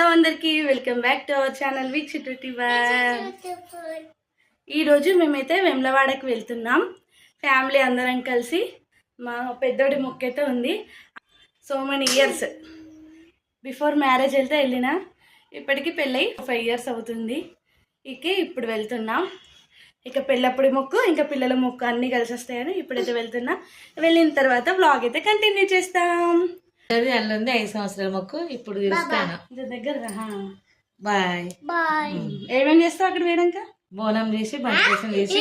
Hello అందరికి welcome back to our channel week twenty ఈరోజు మేమైతే వెమ్లవాడకి వెళ్తున్నాం. ఫ్యామిలీ అందరం కలిసి మా పెద్దోడి మొక్కైతే ఉంది. So many years before marriage వెళ్తే వెళ్ళిన ఇప్పటికి పెళ్ళై ఫైవ్ ఇయర్స్ అవుతుంది. ఇక ఇప్పుడు వెళ్తున్నాం. ఇక పెళ్ళప్పుడు మొక్కు ఇంకా పిల్లల మొక్కు అన్నీ కలిసి వస్తాయని ఇప్పుడైతే వెళ్తున్నా. వెళ్ళిన తర్వాత వ్లాగ్ అయితే కంటిన్యూ చేస్తాం. అది అల్లుంది ఐదు సంవత్సరాల మొక్కు. ఇప్పుడు చూస్తాను దగ్గర. బాయ్. బాయ్. ఏమేం చేస్తావు అక్కడ వేయడాక బోనం చేసి బండి చేసి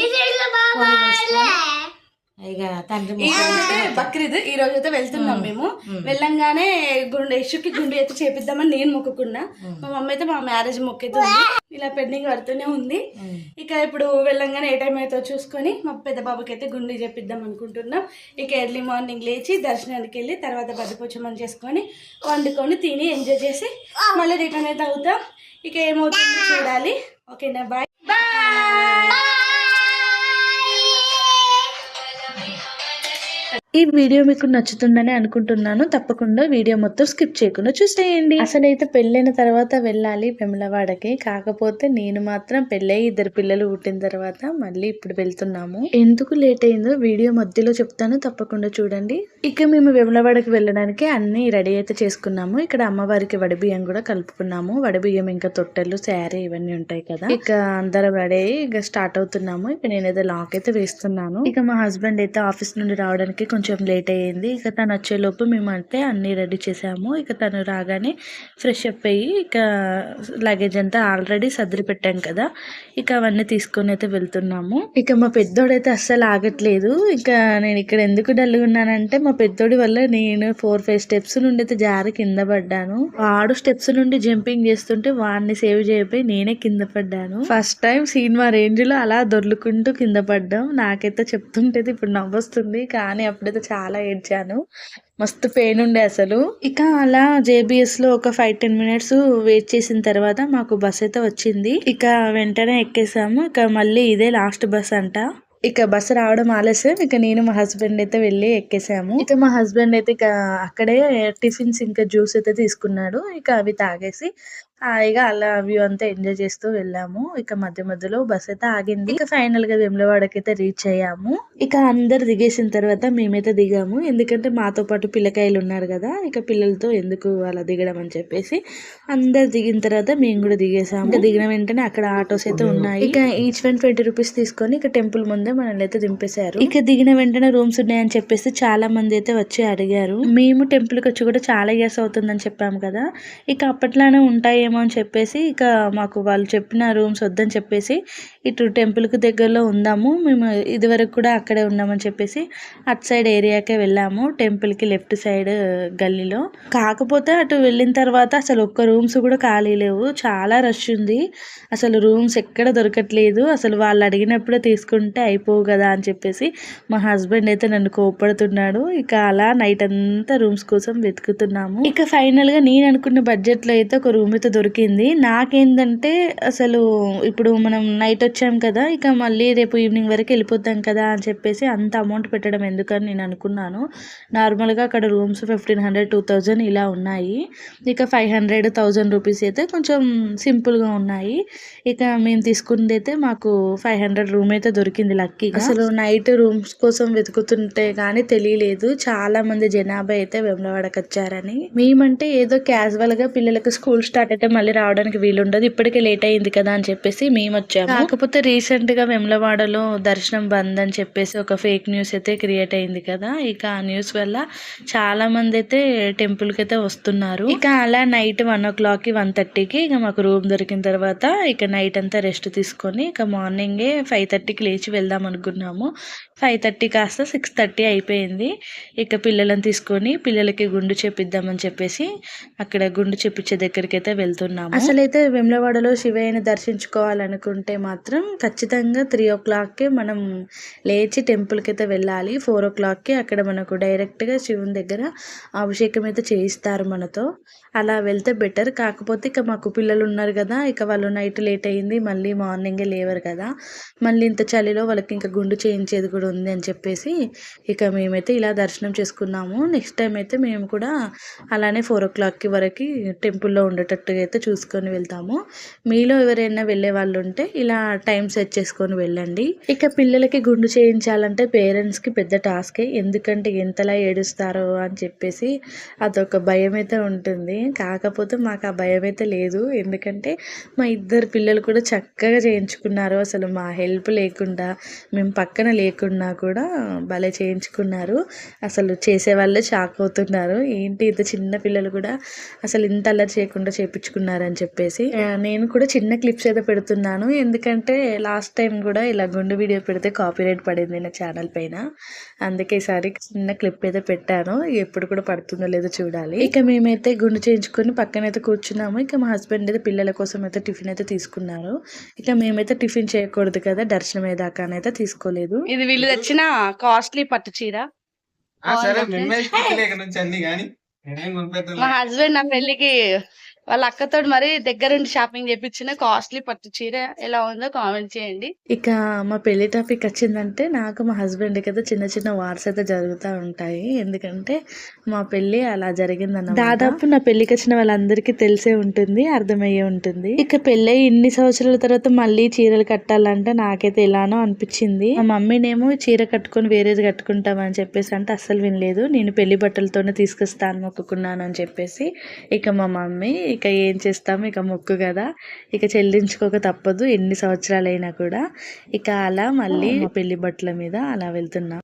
ఇక తండ్రి ఈ రోజు అయితే బక్రీద్ ఈ రోజు అయితే వెళ్తున్నాం మేము. వెళ్ళంగానే గుండె ఇష్యూకి గుండె అయితే చేపిద్దామని నేను మొక్కుకున్నా. మా మమ్మీ అయితే మా మ్యారేజ్ మొక్కైతే ఉంది. ఇలా పెండింగ్ పడుతూనే ఉంది. ఇక ఇప్పుడు వెళ్ళంగానే ఏ టైం అయితే చూసుకొని మా పెద్ద బాబుకి అయితే గుండె చేపిద్దాం అనుకుంటున్నాం. ఇక ఎర్లీ మార్నింగ్ లేచి దర్శనానికి వెళ్ళి తర్వాత బద్దపోచమని చేసుకొని వండుకొని తిని ఎంజాయ్ చేసి మళ్ళీ రిటర్న్ అయితే అవుతాం. ఇక ఏమవుతుందో చూడాలి. ఓకేనా? బాయ్. ఈ వీడియో మీకు నచ్చుతుందని అనుకుంటున్నాను. తప్పకుండా వీడియో మొత్తం స్కిప్ చేయకుండా చూసేయండి. అసలైతే పెళ్ళైన తర్వాత వెళ్ళాలి వెమలవాడకి. కాకపోతే నేను మాత్రం పెళ్ళై ఇద్దరు పిల్లలు పుట్టిన తర్వాత మళ్ళీ ఇప్పుడు వెళ్తున్నాము. ఎందుకు లేట్ అయిందో వీడియో మధ్యలో చెప్తాను. తప్పకుండా చూడండి. ఇక మేము వెమలవాడకి వెళ్ళడానికి అన్ని రెడీ అయితే చేసుకున్నాము. ఇక్కడ అమ్మవారికి వడిబియ్యం కూడా కలుపుకున్నాము. వడిబియ్యం ఇంకా తొట్టెలు శారీ ఇవన్నీ ఉంటాయి కదా. ఇక అందరం రెడీ ఇక స్టార్ట్ అవుతున్నాము. ఇక నేనైతే లాక్ అయితే వేస్తున్నాను. ఇక మా హస్బెండ్ అయితే ఆఫీస్ నుండి రావడానికి కొంచెం లేట్ అయ్యింది. ఇక తను వచ్చేలోపు మేము అంటే అన్ని రెడీ చేసాము. ఇక తను రాగానే ఫ్రెష్ అప్ అయ్యి ఇక లగేజ్ అంతా ఆల్రెడీ సర్దిరి పెట్టాం కదా. ఇక అవన్నీ తీసుకొని అయితే వెళ్తున్నాము. ఇక మా పెద్దోడైతే అస్సలు ఆగట్లేదు. ఇక నేను ఇక్కడ ఎందుకు డల్గా ఉన్నానంటే మా పెద్దోడి వల్ల నేను ఫోర్ ఫైవ్ స్టెప్స్ నుండి అయితే జారి కింద పడ్డాను. వాడు స్టెప్స్ నుండి జంపింగ్ చేస్తుంటే వాడిని సేవ్ చేయపోయి నేనే కింద పడ్డాను. ఫస్ట్ టైం సినిమా రేంజ్లో అలా దొర్లుకుంటూ కింద పడ్డాం. నాకైతే చెప్తుంటేది ఇప్పుడు నవ్వొస్తుంది. కానీ అప్పుడు అప్పుడైతే చాలా ఏడ్చాను. మస్తు పెయిన్ ఉండే అసలు. ఇక అలా జేబిఎస్లో ఒక ఫైవ్ టెన్ మినిట్స్ వెయిట్ చేసిన తర్వాత మాకు బస్ అయితే వచ్చింది. ఇక వెంటనే ఎక్కేసాము. ఇక మళ్ళీ ఇదే లాస్ట్ బస్ అంట. ఇక బస్సు రావడం ఆలస్యం. ఇక నేను మా హస్బెండ్ అయితే వెళ్ళి ఎక్కేసాము. ఇక మా హస్బెండ్ అయితే ఇక అక్కడే టిఫిన్స్ ఇంకా జ్యూస్ అయితే తీసుకున్నాడు. ఇక అవి తాగేసి హాయిగా అలా వ్యూ అంతా ఎంజాయ్ చేస్తూ వెళ్ళాము. ఇక మధ్య మధ్యలో బస్ అయితే ఆగింది. ఇక ఫైనల్గా వెమ్లవాడకి అయితే రీచ్ అయ్యాము. ఇక అందరు దిగేసిన తర్వాత మేమైతే దిగాము. ఎందుకంటే మాతో పాటు పిల్లకాయలు ఉన్నారు కదా ఇక పిల్లలతో ఎందుకు అలా దిగడం అని చెప్పేసి అందరు దిగిన తర్వాత మేము కూడా దిగేసాము ఇంకా దిగిన వెంటనే అక్కడ ఆటోస్ అయితే ఉన్నాయి. ఇక ఈచ్ వన్ ట్వంటీ రూపీస్ తీసుకొని ఇక టెంపుల్ ముందే మనల్ని అయితే దింపేశారు. ఇక దిగిన వెంటనే రూమ్స్ ఉన్నాయని చెప్పేసి చాలా మంది అయితే వచ్చి అడిగారు. మేము టెంపుల్కి వచ్చి కూడా చాలా ఇయర్స్ అవుతుందని చెప్పాము కదా. ఇక అప్పట్లానే ఏమో అని చెప్పేసి ఇక మాకు వాళ్ళు చెప్పిన రూమ్స్ వద్దని చెప్పేసి ఇటు టెంపుల్కి దగ్గరలో ఉందాము. మేము ఇదివరకు కూడా అక్కడే ఉన్నామని చెప్పేసి అటు సైడ్ ఏరియాకే వెళ్ళాము టెంపుల్కి లెఫ్ట్ సైడ్ గల్లీలో. కాకపోతే అటు వెళ్ళిన తర్వాత అసలు ఒక్క రూమ్స్ కూడా ఖాళీ లేవు. చాలా రష్ ఉంది. అసలు రూమ్స్ ఎక్కడ దొరకట్లేదు. అసలు వాళ్ళు అడిగినప్పుడే తీసుకుంటే అయిపోవు కదా అని చెప్పేసి మా హస్బెండ్ అయితే నన్ను కోపడుతున్నాడు ఇక అలా నైట్ అంతా రూమ్స్ కోసం వెతుకుతున్నాము. ఇక ఫైనల్గా నేను అనుకున్న బడ్జెట్లో అయితే ఒక రూమ్ అయితే దొరికింది. నాకేంటంటే అసలు ఇప్పుడు మనం నైట్ వచ్చాం కదా ఇక మళ్ళీ రేపు ఈవినింగ్ వరకు వెళ్ళిపోతాం కదా అని చెప్పేసి అంత అమౌంట్ పెట్టడం ఎందుకని నేను అనుకున్నాను. నార్మల్గా అక్కడ rooms fifteen hundred two thousand ఇలా ఉన్నాయి. ఇక ఫైవ్ హండ్రెడ్ థౌజండ్ రూపీస్ అయితే కొంచెం సింపుల్గా ఉన్నాయి. ఇక మేము తీసుకుంది అయితే మాకు ఫైవ్ హండ్రెడ్ రూమ్ అయితే దొరికింది లక్కీ అసలు నైట్ రూమ్స్ కోసం వెతుకుతుంటే కానీ తెలియలేదు. చాలా మంది జనాభా అయితే వెమ్లవాడకి వచ్చారని మేమంటే ఏదో క్యాజువల్గా పిల్లలకు స్కూల్ స్టార్ట్ అయితే మళ్ళీ రావడానికి వీలుండదు. ఇప్పటికే లేట్ అయింది కదా అని చెప్పేసి మేము వచ్చాము. కాకపోతే రీసెంట్గా వెమ్లవాడలో దర్శనం బంద్ అని చెప్పేసి ఒక ఫేక్ న్యూస్ అయితే క్రియేట్ అయింది కదా. ఇక ఆ న్యూస్ వల్ల చాలా మంది అయితే టెంపుల్కి అయితే వస్తున్నారు. ఇక అలా నైట్ వన్ ఓ క్లాక్కి వన్ థర్టీకి ఇక మాకు రూమ్ దొరికిన తర్వాత ఇక నైట్ అంతా రెస్ట్ తీసుకొని ఇక మార్నింగే ఫైవ్ థర్టీకి లేచి వెళ్దాం అనుకున్నాము. ఫైవ్ థర్టీ కాస్త సిక్స్ థర్టీ అయిపోయింది. ఇక పిల్లలను తీసుకొని పిల్లలకి గుండు చేపిద్దామని చెప్పేసి అక్కడ గుండు చేపించే దగ్గరికి అయితే వెళ్తున్నాము. అసలైతే వెమ్లవాడలో శివయ్యని దర్శించుకోవాలనుకుంటే మాత్రం ఖచ్చితంగా త్రీ ఓ క్లాక్కి మనం లేచి టెంపుల్కి అయితే వెళ్ళాలి. ఫోర్ ఓ క్లాక్కి అక్కడ మనకు డైరెక్ట్గా శివుని దగ్గర అభిషేకం అయితే చేయిస్తారు మనతో. అలా వెళ్తే బెటర్. కాకపోతే ఇక మాకు పిల్లలు ఉన్నారు కదా ఇక వాళ్ళు నైట్ లేట్ అయింది మళ్ళీ మార్నింగే లేవరు కదా. మళ్ళీ ఇంత చలిలో వాళ్ళకి ఇంకా గుండు చేయించేది కూడా ఉంది అని చెప్పేసి ఇక మేమైతే ఇలా దర్శనం చేసుకున్నాము. నెక్స్ట్ టైం అయితే మేము కూడా అలానే ఫోర్ ఓ క్లాక్కి వరకు టెంపుల్లో ఉండేటట్టుగా అయితే చూసుకొని వెళ్తాము. మీలో ఎవరైనా వెళ్ళే వాళ్ళు ఉంటే ఇలా టైం సెట్ చేసుకొని వెళ్ళండి. ఇక పిల్లలకి గుండు చేయించాలంటే పేరెంట్స్కి పెద్ద టాస్కే ఎందుకంటే ఎంతలా ఏడుస్తారో అని చెప్పేసి అదొక భయం అయితే ఉంటుంది. కాకపోతే మాకు ఆ భయం అయితే లేదు. ఎందుకంటే మా ఇద్దరు పిల్లలు కూడా చక్కగా చేయించుకున్నారు. అసలు మా హెల్ప్ లేకుండా మేము పక్కన లేకుండా లేకున్నా కూడా భలే చేయించుకున్నారు. అసలు చేసే వాళ్ళే షాక్ అవుతున్నారు. ఏంటి ఇంత చిన్న పిల్లలు కూడా అసలు ఇంత అల్లరి చేయకుండా చేయించుకున్నారని చెప్పేసి. నేను కూడా చిన్న క్లిప్స్ అయితే పెడుతున్నాను. ఎందుకంటే లాస్ట్ టైం కూడా ఇలా గుండు వీడియో పెడితే కాపీరైట్ పడింది నా ఛానల్ పైన. అందుకే ఈసారి చిన్న క్లిప్ అయితే పెట్టాను. ఎప్పుడు కూడా పడుతుందో లేదో చూడాలి. ఇక మేమైతే గుండు చేయించుకొని పక్కనైతే కూర్చున్నాము. ఇక మా హస్బెండ్ అయితే పిల్లల కోసం అయితే టిఫిన్ అయితే తీసుకున్నారు. ఇక మేమైతే టిఫిన్ చేయకూడదు కదా దర్శనం అయ్యేదాకా అయితే తీసుకోలేదు. ఇది వీళ్ళు తెచ్చిన కాస్ట్లీ పట్టు చీర. ఆ, సరే మిమ్మల్ని లేక నుంచి అన్ని కానీ నేనేం కొనిపెట్టను మా హస్బెండ్ నా పెళ్ళికి వాళ్ళ అక్కతో మరి దగ్గరుండి షాపింగ్ చేపించిన కాస్ట్లీ పట్టు చీర ఎలా ఉందో కామెంట్ చేయండి. ఇక మా పెళ్ళి టాపిక్ వచ్చిందంటే నాకు మా హస్బెండ్ అయితే చిన్న చిన్న వార్స్ అయితే జరుగుతూ ఉంటాయి. ఎందుకంటే మా పెళ్ళి అలా జరిగిందన్న దాదాపు నా పెళ్ళికి వచ్చిన వాళ్ళందరికీ తెలిసే ఉంటుంది అర్థమయ్యే ఉంటుంది. ఇక పెళ్ళి ఇన్ని సంవత్సరాల తర్వాత మళ్ళీ చీరలు కట్టాలంటే నాకైతే ఎలానో అనిపించింది. మా మమ్మీనేమో చీర కట్టుకొని వేరేది కట్టుకుంటామని చెప్పేసి అంటే అస్సలు వినలేదు. నేను పెళ్ళి బట్టలతోనే తీసుకొస్తాను మొక్కుకున్నాను అని చెప్పేసి ఇక మా మమ్మీ ఇక ఏం చేస్తాము ఇక మొక్కు కదా. ఇక చెల్లించుకోక తప్పదు. ఎన్ని సంవత్సరాలైనా కూడా. ఇక అలా మళ్ళీ పెళ్ళి బట్టల మీద అలా వెళ్తున్నాం.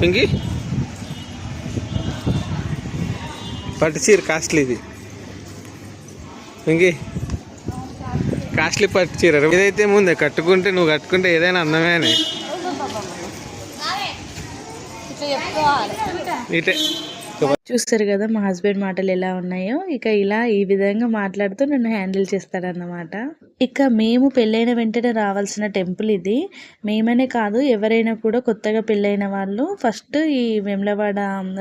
పింకి పట్టు చీర కాస్ట్లీ ఇది పింకి కాస్ట్లీ పట్టు చీర ఏదైతే ముందే కట్టుకుంటే నువ్వు కట్టుకుంటే ఏదైనా అందమేనే ఇటే. చూస్తారు కదా మా హస్బెండ్ మాటలు ఎలా ఉన్నాయో? ఇక ఇలా ఈ విధంగా మాట్లాడుతూ నన్ను హ్యాండిల్ చేస్తాడన్నమాట ఇక మేము పెళ్ళైన వెంటనే రావాల్సిన టెంపుల్ ఇది. మేమనే కాదు ఎవరైనా కూడా కొత్తగా పెళ్ళైన వాళ్ళు ఫస్ట్ ఈ వెమ్లవాడ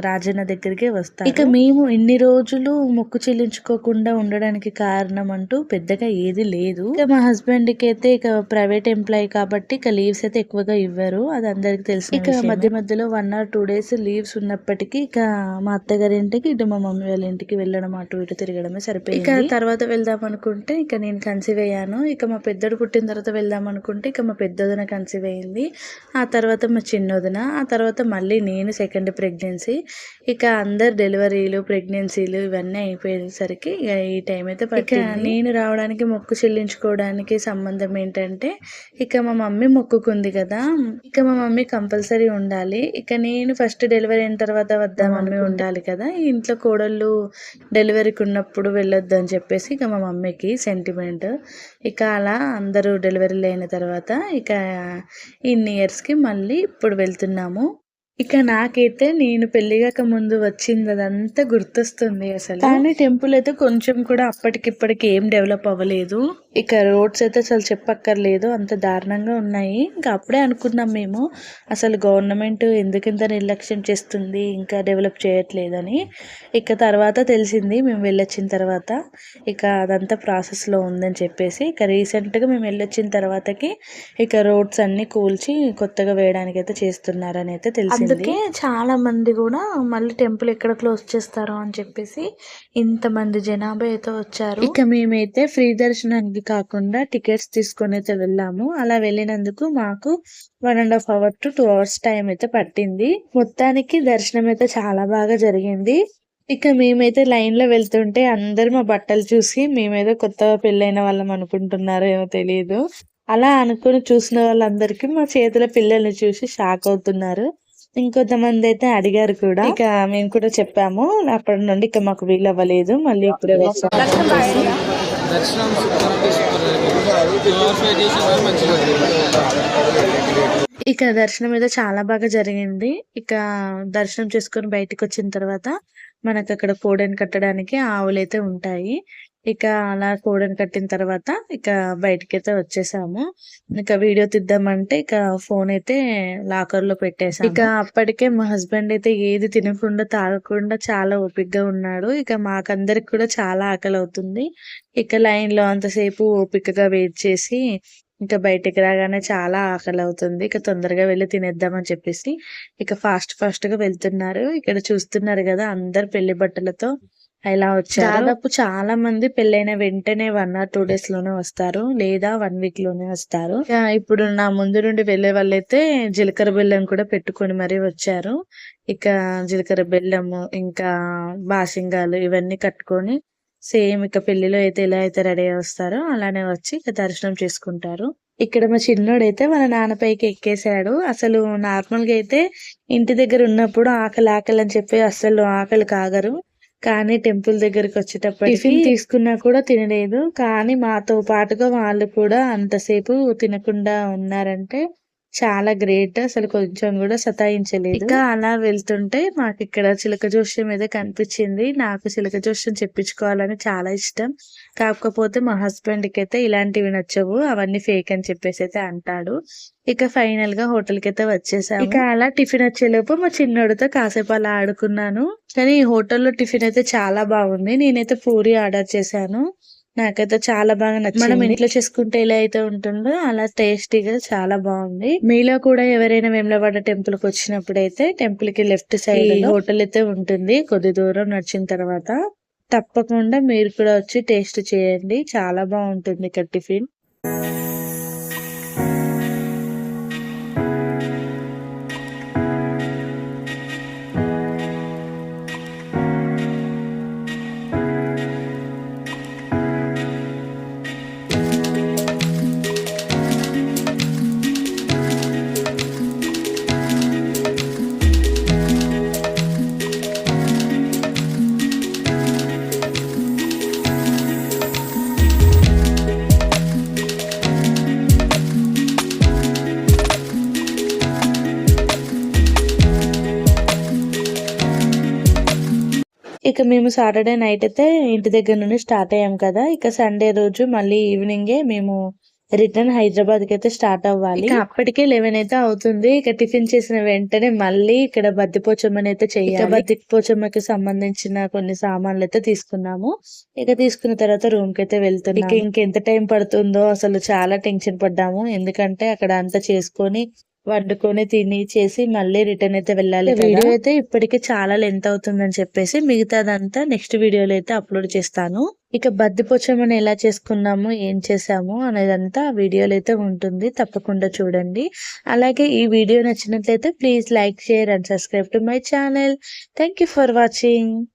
రాజన్న దగ్గరికే వస్తారు. ఇక మేము ఇన్ని రోజులు మొక్కు చెల్లించుకోకుండా ఉండడానికి కారణం అంటూ పెద్దగా ఏది లేదు. ఇక మా హస్బెండ్కి అయితే ఇక ప్రైవేట్ ఎంప్లాయీ కాబట్టి ఇక లీవ్స్ అయితే ఎక్కువగా ఇవ్వరు. అది అందరికి తెలిసి ఇక మధ్య మధ్యలో one or two days leaves ఉన్నప్పటికీ ఇక మా అత్తగారి ఇంటికి ఇటు మా మమ్మీ వాళ్ళ ఇంటికి వెళ్ళడం అటు ఇటు తిరగడమే సరిపోయింది. ఇక తర్వాత వెళ్దాం అనుకుంటే ఇక నేను కన్సీవ్ అయ్యాను. ఇక మా పెద్దడు పుట్టిన తర్వాత వెళ్దాం అనుకుంటే ఇక మా పెద్దదిన కన్సీవ్ అయింది. ఆ తర్వాత మా చిన్నదిన ఆ తర్వాత మళ్ళీ నేను సెకండ్ ప్రెగ్నెన్సీ. ఇక అందరు డెలివరీలు ప్రెగ్నెన్సీలు ఇవన్నీ అయిపోయేసరికి ఇక ఈ టైం అయితే పట్టింది. నేను రావడానికి మొక్కు చెల్లించుకోవడానికి సంబంధం ఏంటంటే ఇక మా మమ్మీ మొక్కుకుంది కదా. ఇక మా మమ్మీ కంపల్సరీ ఉండాలి. ఇక నేను ఫస్ట్ డెలివరీ అయిన తర్వాత వద్దాం మమ్మీ ఉండాలి కదా. ఇంట్లో కోడళ్ళు డెలివరీకి ఉన్నప్పుడు వెళ్ళొద్దు అని చెప్పేసి ఇక మా మమ్మీకి సెంటిమెంట్. ఇక అలా అందరూ డెలివరీలు అయిన తర్వాత ఇక ఇన్ని ఇయర్స్కి మళ్ళీ ఇప్పుడు వెళ్తున్నాము. ఇక నాకైతే నేను పెళ్ళిగాక ముందు వచ్చింది అదంతా గుర్తొస్తుంది అసలు. కానీ టెంపుల్ అయితే కొంచెం కూడా అప్పటికిప్పటికి ఏం డెవలప్ అవ్వలేదు. ఇక రోడ్స్ అయితే అసలు చెప్పక్కర్లేదు అంత దారుణంగా ఉన్నాయి. ఇంకా అప్పుడే అనుకున్నాం మేము అసలు గవర్నమెంట్ ఎందుకు ఇంత నిర్లక్ష్యం చేస్తుంది ఇంకా డెవలప్ చేయట్లేదని. ఇక తర్వాత తెలిసింది మేము వెళ్ళొచ్చిన తర్వాత. ఇక అదంతా ప్రాసెస్లో ఉందని చెప్పేసి ఇక రీసెంట్గా మేము వెళ్ళొచ్చిన తర్వాతకి ఇక రోడ్స్ అన్ని కూల్చి కొత్తగా వేయడానికి అయితే చేస్తున్నారని అయితే తెలిసింది. అందుకే చాలా మంది కూడా మళ్ళీ టెంపుల్ ఎక్కడ క్లోజ్ చేస్తారో అని చెప్పేసి ఇంతమంది జనాభా అయితే వచ్చారు. ఇక మేమైతే ఫ్రీ దర్శనానికి కాకుండా టికెట్స్ తీసుకొని అయితే వెళ్ళాము. అలా వెళ్ళినందుకు మాకు one and half hour to two hours time అయితే పట్టింది. మొత్తానికి దర్శనం అయితే చాలా బాగా జరిగింది. ఇక మేమైతే లైన్లో వెళ్తుంటే అందరు మా బట్టలు చూసి మేమేదో కొత్తగా పెళ్ళైన వాళ్ళం అనుకుంటున్నారో ఏమో తెలియదు అలా అనుకుని చూసిన వాళ్ళందరికీ మా చేతుల పిల్లల్ని చూసి షాక్ అవుతున్నారు. ఇంకొంతమంది అయితే అడిగారు కూడా. ఇక మేము కూడా చెప్పాము. అప్పటి నుండి ఇక మాకు వీలు అవ్వలేదు మళ్ళీ ఇప్పుడే. ఇక దర్శనం అయితే చాలా బాగా జరిగింది. ఇక దర్శనం చేసుకొని బయటికి వచ్చిన తర్వాత మనకు అక్కడ కోడని కట్టడానికి ఆవులు అయితే ఉంటాయి. ఇక అలా కోడని కట్టిన తర్వాత ఇక బయటికి అయితే వచ్చేసాము. ఇక వీడియో తీద్దామంటే ఇక ఫోన్ అయితే లాకర్లో పెట్టేసాం ఇక అప్పటికే మా హస్బెండ్ అయితే ఏది తినకుండా తాగకుండా చాలా ఓపికగా ఉన్నాడు. ఇక మాకందరికి కూడా చాలా ఆకలి అవుతుంది ఇక లైన్లో అంతసేపు ఓపికగా వెయిట్ చేసి ఇంకా బయటికి రాగానే చాలా ఆకలి అవుతుంది ఇక తొందరగా వెళ్ళి తినేద్దామని చెప్పేసి ఇక ఫాస్ట్ ఫాస్ట్గా వెళ్తున్నారు. ఇక్కడ చూస్తున్నారు కదా అందరు పెళ్ళి బట్టలతో. ఇలా వచ్చారు? దాదాపు చాలా మంది పెళ్ళైన వెంటనే వన్ ఆర్ టూ డేస్లోనే వస్తారు. లేదా వన్ వీక్లోనే వస్తారు. ఇప్పుడు నా ముందు నుండి వెళ్ళే వాళ్ళైతే జీలకర్ర బెల్లం కూడా పెట్టుకొని మరీ వచ్చారు. ఇక జీలకర్ర బెల్లము ఇంకా బాసింగాలు ఇవన్నీ కట్టుకొని సేమ్ ఇక పెళ్ళిలో అయితే ఎలా అయితే రెడీ వస్తారో అలానే వచ్చి ఇక దర్శనం చేసుకుంటారు. ఇక్కడ మా చిన్నోడైతే వాళ్ళ నాన్నపైకి ఎక్కేశాడు. అసలు నార్మల్గా అయితే ఇంటి దగ్గర ఉన్నప్పుడు ఆకలి ఆకలి అని చెప్పి అసలు ఆకలి కాగరు. కానీ టెంపుల్ దగ్గరికి వచ్చేటప్పుడు టిఫిన్ తీసుకున్నా కూడా తినలేదు. కానీ మాతో పాటుగా వాళ్ళు కూడా అంతసేపు తినకుండా ఉన్నారంటే చాలా గ్రేట్ అసలు కొంచెం కూడా సతాయించలేదు. ఇంకా అలా వెళ్తుంటే మాకు ఇక్కడ చిలక జోష్యం అయితే కనిపించింది. నాకు చిలక జోష్యం చెప్పించుకోవాలని చాలా ఇష్టం. కాకపోతే మా హస్బెండ్కి అయితే ఇలాంటివి నచ్చవు. అవన్నీ ఫేక్ అని చెప్పేసి అయితే అంటాడు. ఇక ఫైనల్గా హోటల్కి అయితే వచ్చేసాము. ఇక అలా టిఫిన్ వచ్చేలోపు మా చిన్నోడితో కాసేపు అలా ఆడుకున్నాను. కానీ ఈ హోటల్లో టిఫిన్ అయితే చాలా బాగుంది. నేనైతే పూరి ఆర్డర్ చేశాను. నాకైతే చాలా బాగా నచ్చింది. మనం ఇంట్లో చేసుకుంటే ఎలా అయితే ఉంటుందో అలా టేస్టీగా చాలా బాగుంది. మీలో కూడా ఎవరైనా వేములవాడ టెంపుల్కి వచ్చినప్పుడు అయితే టెంపుల్కి లెఫ్ట్ సైడ్ హోటల్ అయితే ఉంటుంది. కొద్ది దూరం నడిచిన తర్వాత తప్పకుండా మీరు కూడా వచ్చి టేస్ట్ చేయండి. చాలా బాగుంటుంది ఇక్కడ టిఫిన్. ఇక మేము సాటర్డే నైట్ అయితే ఇంటి దగ్గర నుండి స్టార్ట్ అయ్యాం కదా. ఇక సండే రోజు మళ్ళీ ఈవినింగే మేము రిటర్న్ హైదరాబాద్కి అయితే స్టార్ట్ అవ్వాలి. అప్పటికే లెవెన్ అయితే అవుతుంది. ఇక టిఫిన్ చేసిన వెంటనే మళ్ళీ ఇక్కడ బద్దిపోచమ్మని అయితే చేయాలి. బద్దిపోచమ్మకి సంబంధించిన కొన్ని సామాన్లు అయితే తీసుకున్నాము. ఇక తీసుకున్న తర్వాత రూమ్కి అయితే వెళ్తున్నాం ఇక ఇంకెంత టైం పడుతుందో అసలు చాలా టెన్షన్ పడ్డాము. ఎందుకంటే అక్కడ అంతా చేసుకొని వండుకొని తిని చేసి మళ్ళీ రిటర్న్ అయితే వెళ్ళాలి వీడియో అయితే ఇప్పటికే చాలా లెంత్ అవుతుందని చెప్పేసి మిగతాదంతా నెక్స్ట్ వీడియోలో అయితే అప్లోడ్ చేస్తాను. ఇక బద్దిపోచమని ఎలా చేసుకున్నాము ఏం చేసాము అనేదంతా ఆ వీడియోలో అయితే ఉంటుంది. తప్పకుండా చూడండి. అలాగే ఈ వీడియో నచ్చినట్లయితే please like share and subscribe to my channel thank you for watching